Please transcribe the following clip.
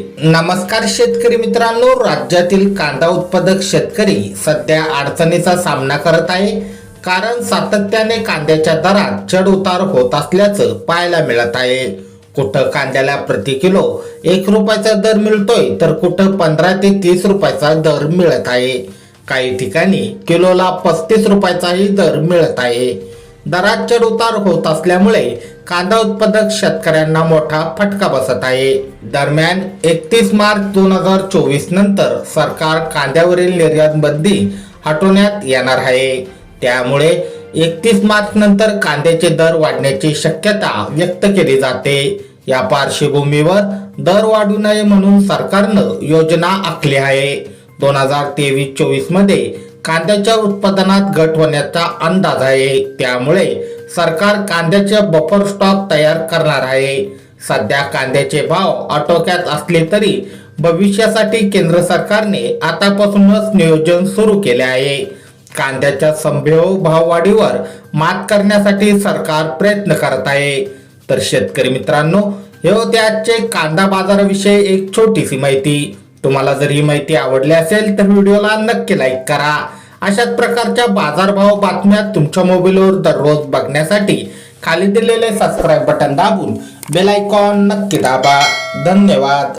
नमस्कार शेतकरी मित्रांनो राज्यातील कांदा उत्पादक शेतकरी सध्या अडचणीचा सामना करत आहे. कारण सातत्याने कांद्याच्या दरात चढ उतार होत असल्याचं पाहायला मिळत आहे. कुठं कांद्याला प्रति किलो एक रुपयाचा दर मिळतोय तर कुठं पंधरा ते तीस रुपयाचा दर मिळत आहे. काही ठिकाणी किलोला पस्तीस रुपयाचाही दर मिळत आहे. दरात चढ उतार होत असल्यामुळे कांदा उत्पादक शेतकऱ्यांना मोठा फटका बसत आहे. दरम्यान एकतीस मार्च दोन हजार चोवीस नंतर सरकार कांद्यावरील निर्यात बंदी हटवण्यात येणार आहे. त्यामुळे एकतीस मार्च नंतर कांद्याचे दर वाढण्याची शक्यता व्यक्त केली जाते. या पार्श्वभूमीवर दर वाढू नये म्हणून सरकारनं योजना आखली आहे. दोन हजार तेवीस चोवीसमध्ये कांद्याच्या उत्पादनात घट होण्याचा अंदाज आहे. त्यामुळे सरकार कांद्याचे बफर स्टॉक तयार करणार आहे. सध्या कांद्याचे भाव आटोक्यात असले तरी भविष्यासाठी केंद्र सरकारने आतापासूनच नियोजन सुरू केले आहे. कांद्याच्या संभाव्य भाववाढीवर मात करण्यासाठी सरकार प्रयत्न करत आहे. तर शेतकरी मित्रांनो हे होते आजचे कांदा बाजाराविषयी एक छोटीशी माहिती. तुम्हाला जर ही माहिती आवडली असेल तर व्हिडिओला नक्की लाईक करा. अशाच प्रकारच्या बाजारभाव बातम्या तुमच्या मोबाईलवर दररोज बघण्यासाठी खाली दिलेले सबस्क्राईब बटन दाबून बेल आयकॉन नक्की दाबा. धन्यवाद.